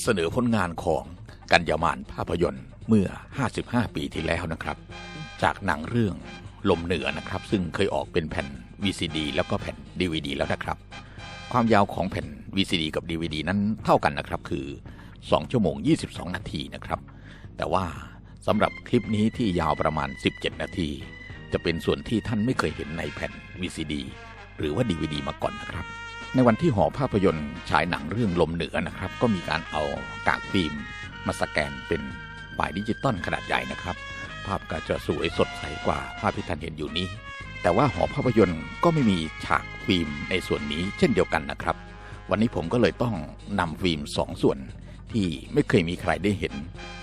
เสนอผลงานของกัญญามานภาพยนตร์เมื่อ 55 ปีที่แล้วนะครับ จากหนังเรื่องลมเหนือนะครับ ซึ่งเคยออกเป็นแผ่น VCD แล้วก็แผ่น DVD แล้วนะครับ ความยาวของแผ่น VCD กับ DVD นั้นเท่ากันนะครับคือ 2 ชั่วโมง 22 นาทีนะครับ แต่ว่าสำหรับคลิปนี้ที่ยาวประมาณ 17 นาที จะเป็นส่วนที่ท่านไม่เคยเห็นในแผ่น VCD หรือว่า DVD มาก่อนนะครับ ในวันที่หอภาพยนตร์ฉายหนังเรื่องลมเหนือนะครับ ก็มีการเอากากฟิล์มมาสแกนเป็นไฟล์ดิจิตอลขนาดใหญ่นะครับ ภาพก็จะสวยสดใสกว่าภาพที่ท่านเห็นอยู่นี้ แต่ว่าหอภาพยนตร์ก็ไม่มีฉากฟิล์มในส่วนนี้เช่นเดียวกันนะครับ วันนี้ผมก็เลยต้องนำฟิล์มสองส่วนที่ไม่เคยมีใครได้เห็น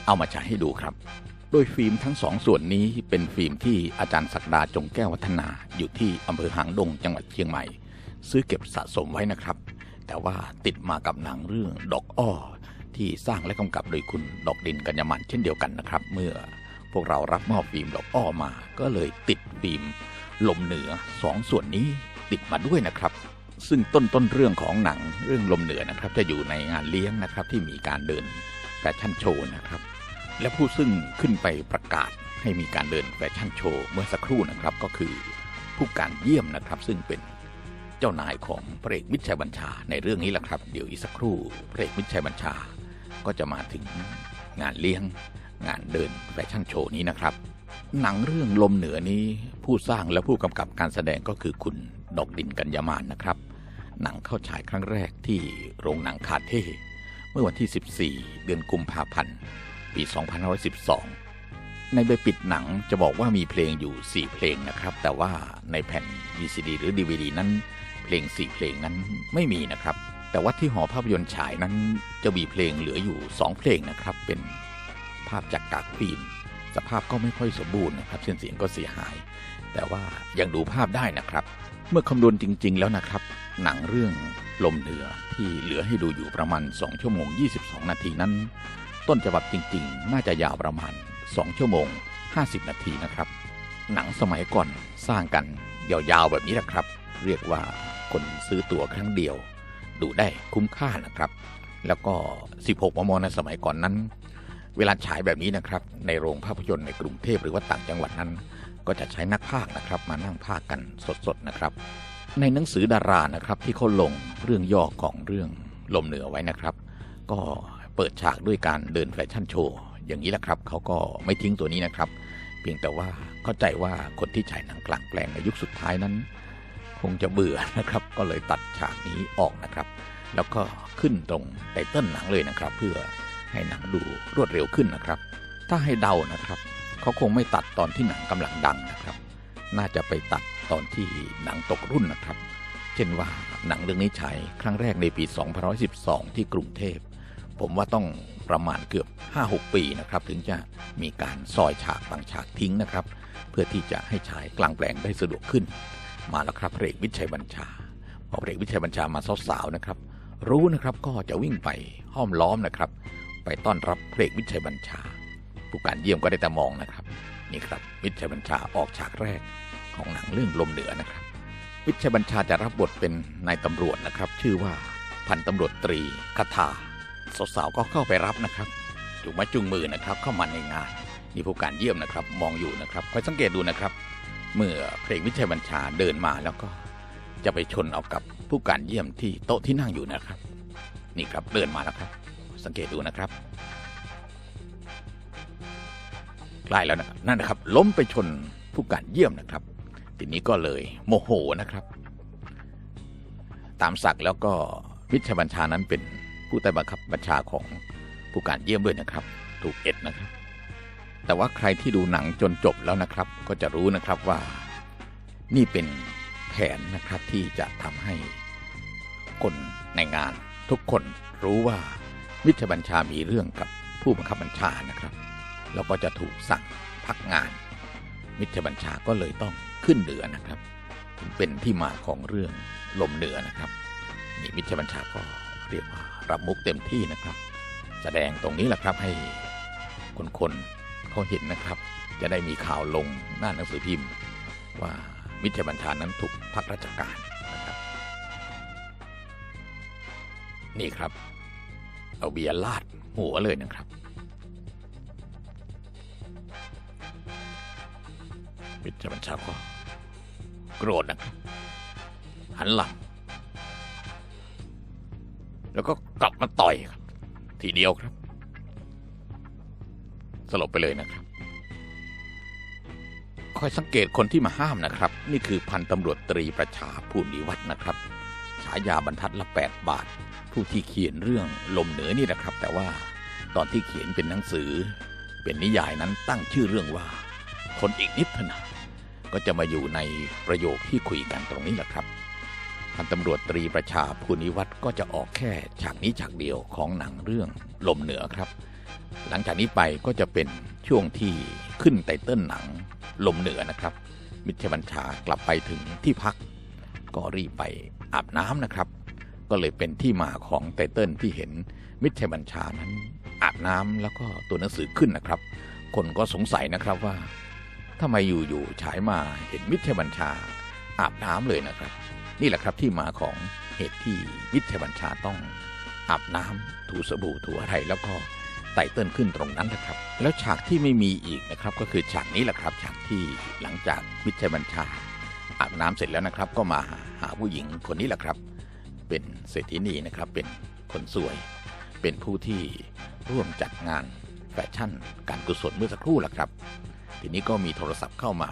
เอามาฉายให้ดูครับ โดยฟิล์มทั้งสองส่วนนี้เป็นฟิล์มที่อาจารย์ศักดาจงแก้ววัฒนาอยู่ที่อำเภอหางดงจังหวัดเชียงใหม่ ซื้อเก็บสะสมไว้นะครับ แต่ว่าติดมากับหนังเรื่องดอกอ้อ ที่สร้างและกำกับโดยคุณดอกดินกัญญมันเช่นเดียวกันนะครับ เมื่อพวกเรารับมอบฟิล์มดอกอ้อมา ก็เลยติดฟิล์มลมเหนือสองส่วนนี้ติดมาด้วยนะครับ ซึ่งต้นต้นเรื่องของหนังเรื่องลมเหนือนะครับ จะอยู่ในงานเลี้ยงนะครับที่มีการเดินแฟชั่นโชว์นะครับ และผู้ซึ่งขึ้นไปประกาศให้มีการเดินแฟชั่นโชว์เมื่อสักครู่นะครับก็คือผู้การเยี่ยมนะครับ ซึ่งเป็น เจ้านายของพระเอกมิตรชัยบัญชาในเรื่องนี้แหละครับ เดี๋ยวอีกสักครู่พระเอกมิตรชัยบัญชา ก็จะมาถึงงานเลี้ยง งานเดินแฟชั่นโชว์นี้นะครับ หนังเรื่องลมเหนือนี้ผู้สร้างและผู้กำกับการแสดงก็คือคุณดอกดินกัญญามานนะครับ หนังเข้าฉายครั้งแรกที่โรงหนังคาเท่เมื่อวันที่ 14 เดือนกุมภาพันธ์ ปี 2512 ในใบปิดหนังจะบอกว่ามีเพลงอยู่ 4 เพลงนะครับ แต่ว่าในแผ่น VCD หรือ DVD นั้น เพลง4เพลงนั้นไม่มีนะครับ แต่ว่าที่หอภาพยนตร์ฉายนั้นจะมีเพลงเหลืออยู่2เพลงนะครับ เป็นภาพจากกากฟิล์มสภาพก็ไม่ค่อยสมบูรณ์นะครับเส้นเสียงก็เสียหาย แต่ว่ายังดูภาพได้นะครับ เมื่อคำนวณจริง ๆ แล้วนะครับ หนังเรื่องลมเหนือที่เหลือให้ดูอยู่ประมาณ 2 ชั่วโมง 22 นาทีนั้น ต้นฉบับจริง ๆ น่าจะยาวประมาณ 2 ชั่วโมง 50 นาทีนะครับ หนังสมัยก่อนสร้างกันยาวๆแบบนี้นะครับ เรียกว่า คนซื้อตั๋วครั้งเดียว ดูได้คุ้มค่านะครับ แล้วก็ 16 มมในสมัยก่อนนั้น เวลาฉายแบบนี้นะครับ ในโรงภาพยนตร์ในกรุงเทพหรือว่าต่างจังหวัดนั้น ก็จะใช้นักพากย์นะครับ มานั่งพากย์กันสดๆนะครับ ในหนังสือดารานะครับ ที่เขาลงเรื่องย่อของเรื่องลมเหนือไว้นะครับ ก็เปิดฉากด้วยการเดินแฟชั่นโชว์อย่างนี้แหละครับเขาก็ไม่ทิ้งตัวนี้นะครับ เพียงแต่ว่าเข้าใจว่าคนที่ฉายหนังกลางแปลงในยุคสุดท้ายนั้น คงจะเบื่อนะครับ ก็เลยตัดฉากนี้ออกนะครับ แล้วก็ขึ้นตรงไตเติ้ลหนังเลยนะครับ เพื่อให้หนังดูรวดเร็วขึ้นนะครับ ถ้าให้เดานะครับเขาคงไม่ตัดตอนที่หนังกำลังดังนะครับ น่าจะไปตัดตอนที่หนังตกรุ่นนะครับ เช่นว่าหนังเรื่องนี้ฉายครั้งแรกในปี 2012 ที่กรุงเทพ ผมว่าต้องประมาณเกือบ 5-6 ปีนะครับ ถึงจะมีการซอยฉากบางฉากทิ้งนะครับ เพื่อที่จะให้ฉายกลางแปลงได้สะดวกขึ้น มาแล้วครับพระเอกวิชัยบัญชาพอพระเอกวิชัยบัญชามาสาวๆนะครับ รู้นะครับก็จะวิ่งไปห้อมล้อมนะครับ ไปต้อนรับพระเอกวิชัยบัญชา ผู้การเยี่ยมก็ได้แต่มองนะครับนี่ครับวิชัยบัญชาออกฉากแรกของหนังเรื่องลมเหนือนะครับ วิชัยบัญชาจะรับบทเป็นนายตำรวจนะครับ ชื่อว่าพันตำรวจตรีคาถาสาวๆก็เข้าไปรับนะครับจุงมาจุงมือนะครับเข้ามาในงานนี่ผู้การเยี่ยมนะครับ มองอยู่นะครับคอยสังเกตดูนะครับ เมื่อเพลงวิชัยบัญชาเดินมาแล้วก็จะไปชนเอากับผู้การเยี่ยมที่โต๊ะที่นั่งอยู่นะครับ นี่ครับเดินมาแล้วครับ สังเกตดูนะครับใกล้แล้วนะครับนั่นนะครับ ล้มไปชนผู้การเยี่ยมนะครับ ทีนี้ก็เลยโมโหนะครับ ตามศักดิ์แล้วก็วิชัยบัญชานั้นเป็นผู้ใต้บังคับบัญชาของผู้การเยี่ยมด้วยนะครับ ถูกเอ็ดนะครับ แต่ว่าใครที่ดูหนังจนจบแล้วนะครับ ก็จะรู้นะครับว่า นี่เป็นแผนนะครับที่จะทำให้คนในงานทุกคนรู้ว่ามิตรบัญชามีเรื่องกับผู้บังคับบัญชานะครับ แล้วก็จะถูกสั่งพักงาน มิตรบัญชาก็เลยต้องขึ้นเหนือนะครับเป็นที่มาของเรื่องลมเหนือนะครับนี่มิตรบัญชาก็เรียกว่ารับมุกเต็มที่นะครับ แสดงตรงนี้แหละครับให้คนๆ เขาเห็นนะครับ จะได้มีข่าวลงหน้าหนังสือพิมพ์ ว่ามิตรบัญชานั้นถูกพักราชการนะครับ นี่ครับ เอาเบียร์ลาดหัวเลยนะครับ มิตรบัญชาก็โกรธนะครับหันหลัง แล้วก็กลับมาต่อยครับ ทีเดียวครับ สลบไปเลยนะครับ คอยสังเกตคนที่มาห้ามนะครับ นี่คือพันตำรวจตรีประชาผู้นิวัฒน์นะครับ ฉายาบรรทัดละ 8 บาท ผู้ที่เขียนเรื่องลมเหนือนี่นะครับ แต่ว่าตอนที่เขียนเป็นหนังสือ เป็นนิยายนั้นตั้งชื่อเรื่องว่า คนอีกนิดเท่าก็จะมาอยู่ในประโยคที่คุยกันตรงนี้แหละครับพันตำรวจตรีประชาภูนิวัฒน์ก็จะออกแค่ฉากนี้ฉากเดียวของหนังเรื่องลมเหนือครับ หลังจากนี้ไปก็จะเป็นช่วงที่ขึ้นไตเติ้ลหนังลมเหนือนะครับ มิตรบัญชากลับไปถึงที่พัก ก็รีบไปอาบน้ำนะครับ ก็เลยเป็นที่มาของไตเติ้ลที่เห็นมิตรบัญชานั้น อาบน้ำแล้วก็ตัวหนังสือขึ้นนะครับ คนก็สงสัยนะครับว่าทำไมอยู่ๆฉายมาเห็นมิตรบัญชา อาบน้ำเลยนะครับ นี่แหละครับที่มาของเหตุที่มิตรบัญชาต้องอาบน้ำถูสบู่ถูอะไรแล้วก็ ไต่เติ้ลขึ้นตรงนั้นนะครับ แล้วฉากที่ไม่มีอีกนะครับ ก็คือฉากนี้แหละครับ ฉากที่หลังจากมิตรบัญชาอาบน้ำเสร็จแล้วนะครับ ก็มาหาผู้หญิงคนนี้แหละครับ เป็นเศรษฐินีนะครับ เป็นคนสวย เป็นผู้ที่ร่วมจัดงานแฟชั่น การกุศลเมื่อสักครู่แหละครับ ทีนี้ก็มีโทรศัพท์เข้ามา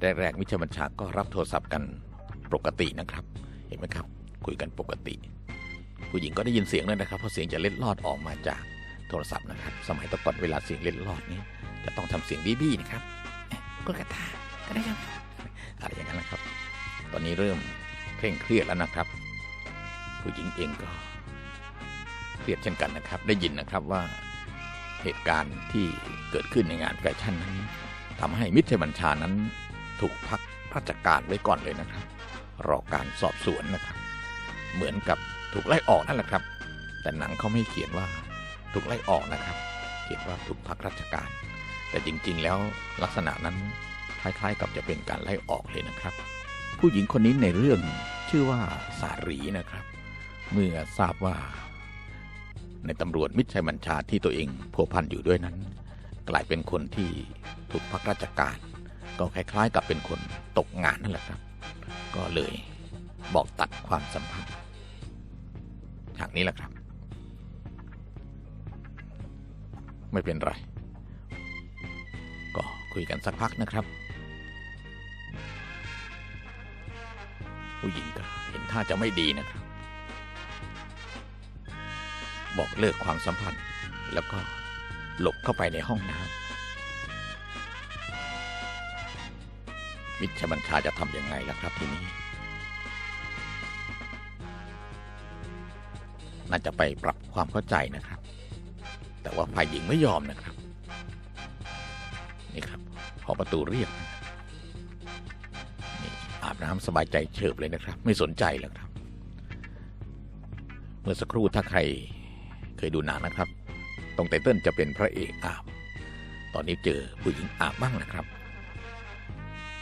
แรกๆมิชบัญชาก็รับโทรศัพท์กันปกตินะครับ เห็นไหมครับ คุยกันปกติ ผู้หญิงก็ได้ยินเสียงเลยนะครับเพราะเสียงจะเล็ดลอดออกมาจาก โทรศัพท์นะครับ สมัยตะก่อนเวลาเสียงเล็ดลอดนี้จะต้องทำเสียงบี้บี้นะครับกดกระตาอะไรกันอะไรอย่างนั้นนะครับ ตอนนี้เริ่มเคร่งเครียดแล้วนะครับ ผู้หญิงเองก็เครียดเช่นกันนะครับ ได้ยินนะครับว่าเหตุการณ์ที่เกิดขึ้นในงานแฟชั่นนั้นทำให้มิตรบัญชานั้นถูกพักราชการไว้ก่อนเลยนะครับ รอการสอบสวนนะครับ เหมือนกับถูกไล่ออกนั่นแหละครับ แต่หนังเขาไม่เขียนว่า ถูกไล่ออกนะครับ เขียนว่าถูกพักราชการ แต่จริงๆ แล้วลักษณะนั้นคล้ายๆ กับจะเป็นการไล่ออกเลยนะครับ ผู้หญิงคนนี้ในเรื่องชื่อว่าสารีนะครับ เมื่อทราบว่า ในตำรวจมิตรชัยบัญชาที่ตัวเองพัวพันอยู่ด้วยนั้น กลายเป็นคนที่ถูกพักราชการ ก็คล้ายๆ กับเป็นคนตกงานนั่นแหละครับ ก็เลยบอกตัดความสัมพันธ์ฉากนี้แหละครับ ไม่เป็นไร ก็คุยกันสักพักนะครับ ผู้หญิงก็เห็นท่าจะไม่ดีนะครับ บอกเลิกความสัมพันธ์ แล้วก็หลบเข้าไปในห้องน้ำมิตรบัญชาจะทำยังไงล่ะครับทีนี้ น่าจะไปปรับความเข้าใจนะครับ แต่ว่าฝ่ายหญิงไม่ยอมนะครับ นี่ครับพอประตูเรียกนี่อาบน้ำสบายใจเฉิบเลยนะครับ ไม่สนใจแล้วครับ เมื่อสักครู่ถ้าใครเคยดูหนังนะครับ ตรงไตเติ้ลจะเป็นพระเอกอาบ ตอนนี้เจอผู้หญิงอาบบ้างนะครับ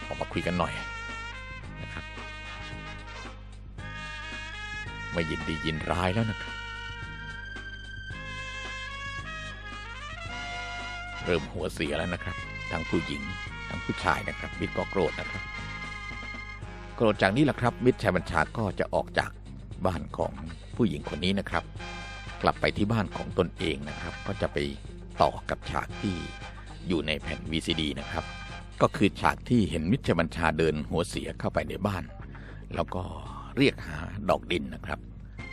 ออกมาคุยกันหน่อยนะครับไม่ยินดียินร้ายแล้วนะครับ เริ่มหัวเสียแล้วนะครับ ทั้งผู้หญิง ทั้งผู้ชายนะครับ มิตรก็โกรธนะครับ โกรธจากนี้แหละครับ มิตรชายบัญชาก็จะออกจากบ้านของผู้หญิงคนนี้นะครับ กลับไปที่บ้านของตนเองนะครับ ก็จะไปต่อกับฉากที่อยู่ในแผ่น VCD นะครับ ก็คือฉากที่เห็นมิตรชายบัญชาเดินหัวเสียเข้าไปในบ้าน แล้วก็เรียกหาดอกดินนะครับ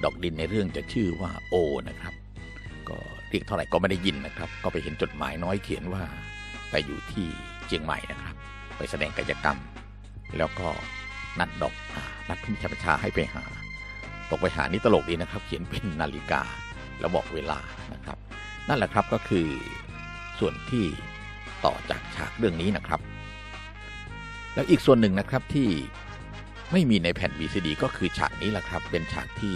ดอกดินในเรื่องจะชื่อว่าโอนะครับ ก็ รียกเท่าไหร่ก็ไม่ได้ยินนะครับ ก็ไปเห็นจดหมายน้อยเขียนว่า ไปอยู่ที่เชียงใหม่นะครับ ไปแสดงกายกรรม แล้วก็นัดดอกอานัดพิมพ์ชาประชาให้ไปหา ตกไปหานี่ตลกดีนะครับ เขียนเป็นนาฬิกาแล้วบอกเวลานะครับ นั่นแหละครับก็คือส่วนที่ต่อจากฉากเรื่องนี้นะครับ แล้วอีกส่วนหนึ่งนะครับที่ไม่มีในแผ่น VCD ก็คือฉากนี้แหละครับ เป็นฉากที่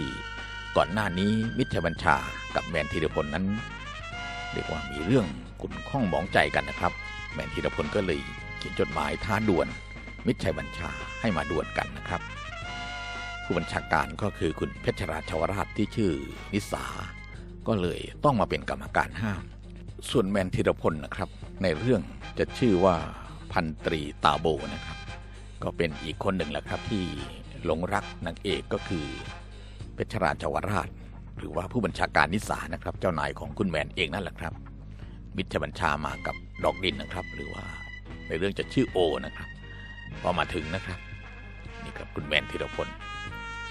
ก่อนหน้านี้มิตรบัญชา กับแมนธีรพลนั้น เรียกว่ามีเรื่องขุ่นข้องหมองใจกันนะครับ แมนธีรพลก็เลยเขียนจดหมายท้าด่วลมิตรชัยบัญชาให้มาด่วลกันนะครับ ผู้บัญชาการก็คือคุณเพชรราชวราชที่ชื่อนิสา ก็เลยต้องมาเป็นกรรมการห้าม ส่วนแมนธีรพลนะครับ ในเรื่องจะชื่อว่าพันตรีตาโบนะครับ ก็เป็นอีกคนหนึ่งแหละครับที่หลงรักนางเอกก็คือเพชรราชวราช หรือว่าผู้บัญชาการนิสานะครับ เจ้านายของคุณแมนเองนั่นแหละครับ มิตรบัญชามากับดอกดินนะครับ หรือว่าในเรื่องจะชื่อโอนะครับ พอมาถึงนะครับ นี่ครับคุณแมนธีรพล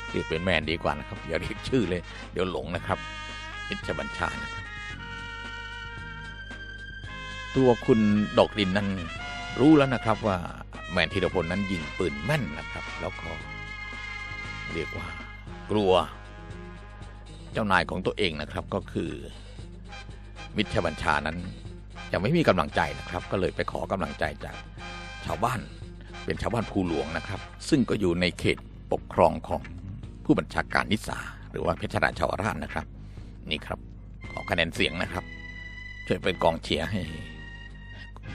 เรียกเป็นแมนดีกว่านะครับอย่าเรียกชื่อเลย เดี๋ยวหลงนะครับ มิตรบัญชานะครับตัวคุณดอกดินนั้นรู้แล้วนะครับว่าแมนธีรพลนั้นยิงปืนแม่นนะครับ แล้วก็เรียกว่ากลัว เจ้านายของตัวเองนะครับก็คือมิตรบัญชานั้นยังไม่มีกำลังใจนะครับ ก็เลยไปขอกำลังใจจากชาวบ้านเป็นชาวบ้านภูหลวงนะครับ ซึ่งก็อยู่ในเขตปกครองของผู้บัญชาการนิสาหรือว่าเพชรราชาวราชนะครับ นี่ครับ ขอคะแนนเสียงนะครับ ช่วยเป็นกองเชียร์ให้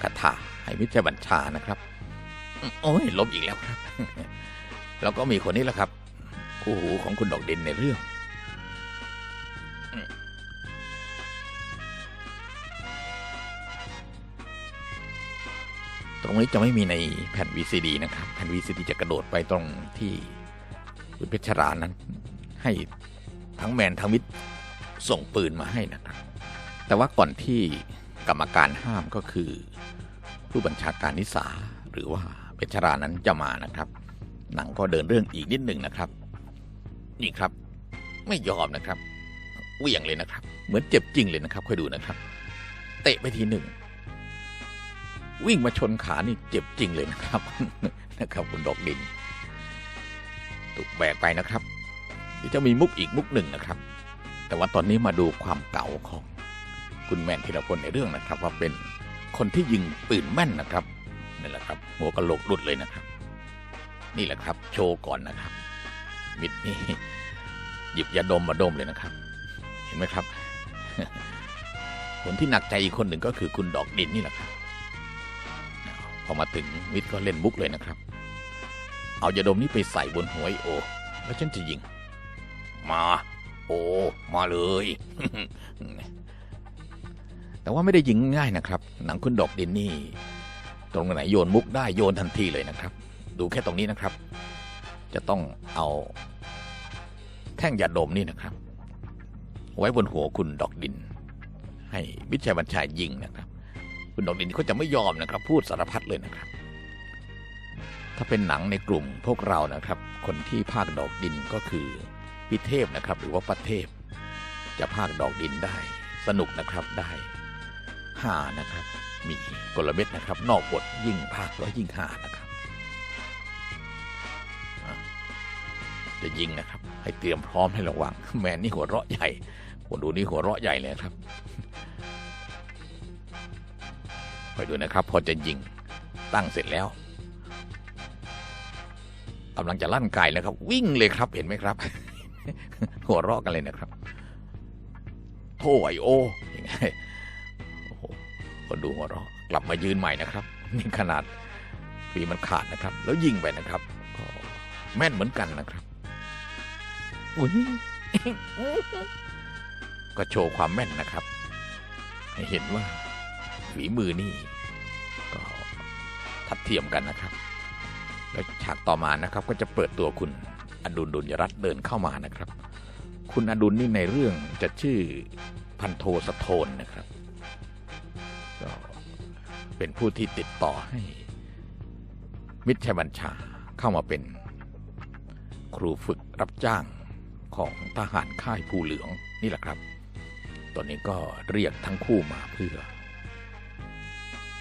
คาถาให้มิตรบัญชานะครับ โอ้ยลบอีกแล้วครับ แล้วก็มีคนนี้แหละครับ คู่หูของคุณดอกด่นในเรื่อง ตรงนี้จะไม่มีในแผ่น VCD นะครับ แผ่น VCD จะกระโดดไปตรงที่คุณเพชรรานั้น ให้ทั้งแมนทั้งมิตรส่งปืนมาให้นะครับ แต่ว่าก่อนที่กรรมการห้ามก็คือ ผู้บัญชาการนิสาหรือว่าเพชรรานั้นจะมานะครับ หนังก็เดินเรื่องอีกนิดหนึ่งนะครับ นี่ครับ ไม่ยอมนะครับเหวี่ยงเลยนะครับ เหมือนเจ็บจริงเลยนะครับค่อยดูนะครับ เตะไปทีหนึ่ง วิ่งมาชนขานี่เจ็บจริงเลยนะครับนะครับคุณดอกดินถูกแบกไปนะครับเดี๋ยวจะมีมุกอีกมุกหนึ่งนะครับ แต่ว่าตอนนี้มาดูความเก่าของคุณแมนธีรพลในเรื่องนะครับ ว่าเป็นคนที่ยิงปืนแม่นนะครับนี่แหละครับ หัวกะโหลกหลุดเลยนะครับ นี่แหละครับ โชว์ก่อนนะครับ มิดนี่หยิบยาดมมาดมเลยนะครับ เห็นไหมครับคนที่หนักใจอีกคนหนึ่งก็คือคุณดอกดินนี่แหละครับ พอมาถึงมิตรก็เล่นมุกเลยนะครับ เอายาดมนี้ไปใส่บนหัวไอโอ แล้วฉันจะยิง มา โอ มาเลย แต่ว่าไม่ได้ยิงง่ายนะครับ หนังคุณดอกดินนี่ ตรงไหนโยนมุกได้โยนทันทีเลยนะครับ ดูแค่ตรงนี้นะครับ จะต้องเอาแท่งยาดมนี่นะครับ ไว้บนหัวคุณดอกดิน ให้มิชัยบัญชายยิงนะครับ คุณดอกดินเขาจะไม่ยอมนะครับ พูดสารพัดเลยนะครับ ถ้าเป็นหนังในกลุ่มพวกเรานะครับ คนที่ภาคดอกดินก็คือพี่เทพนะครับ หรือว่าประเทพ จะภาคดอกดินได้ สนุกนะครับได้หานะครับ มีกลเม็ดนะครับ นอกบทยิ่งภาคแล้วยิ่งหานะครับจะยิงนะครับ ให้เตรียมพร้อมให้ระวัง แมนนี่หัวเราะใหญ่คนดูนี่หัวเราะใหญ่เลยครับ คอยดูนะครับ พอจะยิงตั้งเสร็จแล้วกำลังจะลั่นไกแล้วครับ วิ่งเลยครับเห็นไหมครับ หัวเราะกันเลยนะครับ โถ่ไอโอยังไงโอ้โหคนดูหัวเราะกลับมายืนใหม่นะครับนี่ขนาดปีมันขาดนะครับ แล้วยิงไปนะครับแม่นเหมือนกันนะครับอุ้ยก็โชว์ความแม่นนะครับ ให้เห็นว่า ฝีมือนี่ก็ทัดเทียมกันนะครับ แล้วฉากต่อมานะครับก็จะเปิดตัวคุณอดุลดุลยรัตน์เดินเข้ามานะครับ คุณอดุลนี่ในเรื่องจะชื่อพันโทสะโทนนะครับก็เป็นผู้ที่ติดต่อให้มิตรชัยบัญชาเข้ามาเป็นครูฝึกรับจ้างของทหารค่ายภูเหลืองนี่แหละครับ ตอนนี้ก็เรียกทั้งคู่มาเพื่อ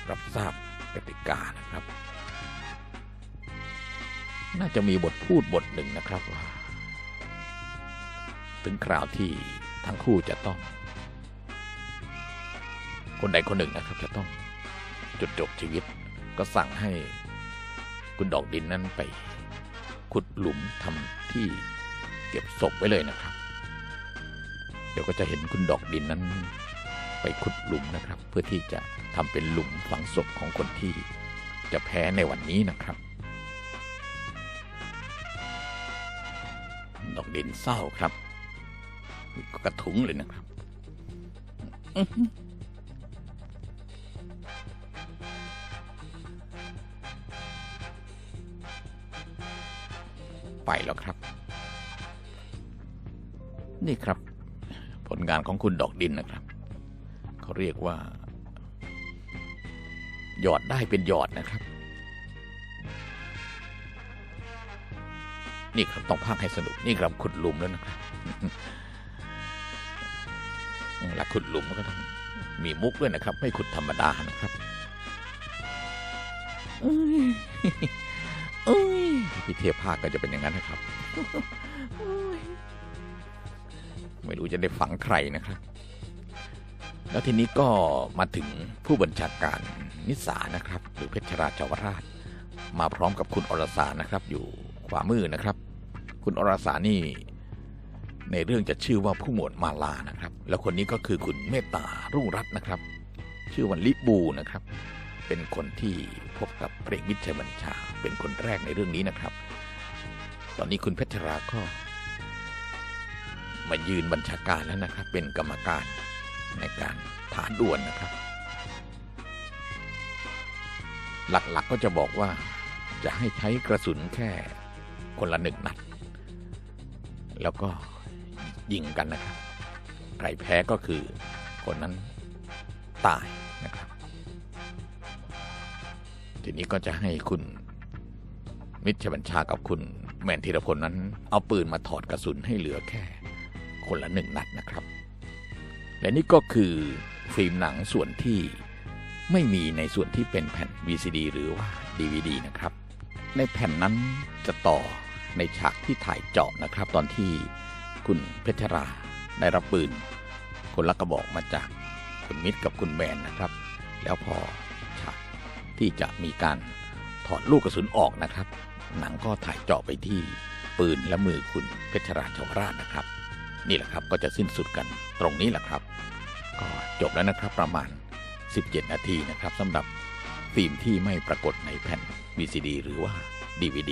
รับทราบกติกานะครับ น่าจะมีบทพูดบทหนึ่งนะครับว่า ถึงคราวที่ทั้งคู่จะต้อง คนใดคนหนึ่งนะครับ จะต้องจุดจบชีวิต ก็สั่งให้คุณดอกดินนั้นไปขุดหลุมทำที่เก็บศพไว้เลยนะครับ เดี๋ยวก็จะเห็นคุณดอกดินนั้น ไปขุดหลุมนะครับ เพื่อที่จะทำเป็นหลุมฝังศพของคนที่จะแพ้ในวันนี้นะครับ ดอกดินเศร้าครับกระทุ้งเลยนะครับไปแล้วครับ นี่ครับ ผลงานของคุณดอกดินนะครับ เขาเรียกว่า หยอดได้เป็นหยอดนะครับ นี่ครับต้องพากให้สนุก นี่ครับขุดหลุมแล้วนะครับเวลาขุดหลุมก็ต้องมีมุกด้วยนะครับ ไม่ขุดธรรมดานะครับเอ้ยเอ้ยพี่เทียภาคก็จะเป็นอย่างนั้นนะครับ ไม่รู้จะได้ฝังใครนะครับ แล้วทีนี้ก็มาถึงผู้บัญชาการนิสานะครับ หรือเพชรราชวราช มาพร้อมกับคุณอรสานะครับ อยู่ขวามือนะครับ คุณอรสานี่ในเรื่องจะชื่อว่าผู้หมวดมาลานะครับ แล้วคนนี้ก็คือคุณเมตตารุ่งรัตน์นะครับ ชื่อวันลิบูนะครับ เป็นคนที่พบกับเพระเอกวิชัยบัญชา เป็นคนแรกในเรื่องนี้นะครับ ตอนนี้คุณเพชรราก็มายืนบัญชาการแล้วนะครับ เป็นกรรมการ ในการฐานด่วนนะครับ หลักๆกก็จะบอกว่าจะให้ใช้กระสุนแค่คนละหนึ่งนัด แล้วก็ยิงกันนะครับ ใครแพ้ก็คือคนนั้นตายนะครับ ทีนี้ก็จะให้คุณมิตรบัญชากับคุณแมนธีรพลนั้น เอาปืนมาถอดกระสุนให้เหลือแค่คนละหนึ่งนัดนะครับ และนี่ก็คือฟิล์มหนังส่วนที่ไม่มีในส่วนที่เป็นแผ่น VCD หรือว่า DVD นะครับ ในแผ่นนั้นจะต่อในฉากที่ถ่ายเจาะนะครับ ตอนที่คุณเพชรราได้รับปืน คนละกระบอกมาจากคุณมิตรกับคุณแมนนะครับ แล้วพอฉากที่จะมีการถอดลูกกระสุนออกนะครับ หนังก็ถ่ายเจาะไปที่ปืนและมือคุณเพชรราชาวราชนะครับ นี่แหละครับก็จะสิ้นสุดกันตรงนี้แหละครับ ก็จบแล้วนะครับประมาณ 17 นาทีนะครับสำหรับฟิล์มที่ไม่ปรากฏในแผ่น VCD หรือว่า DVD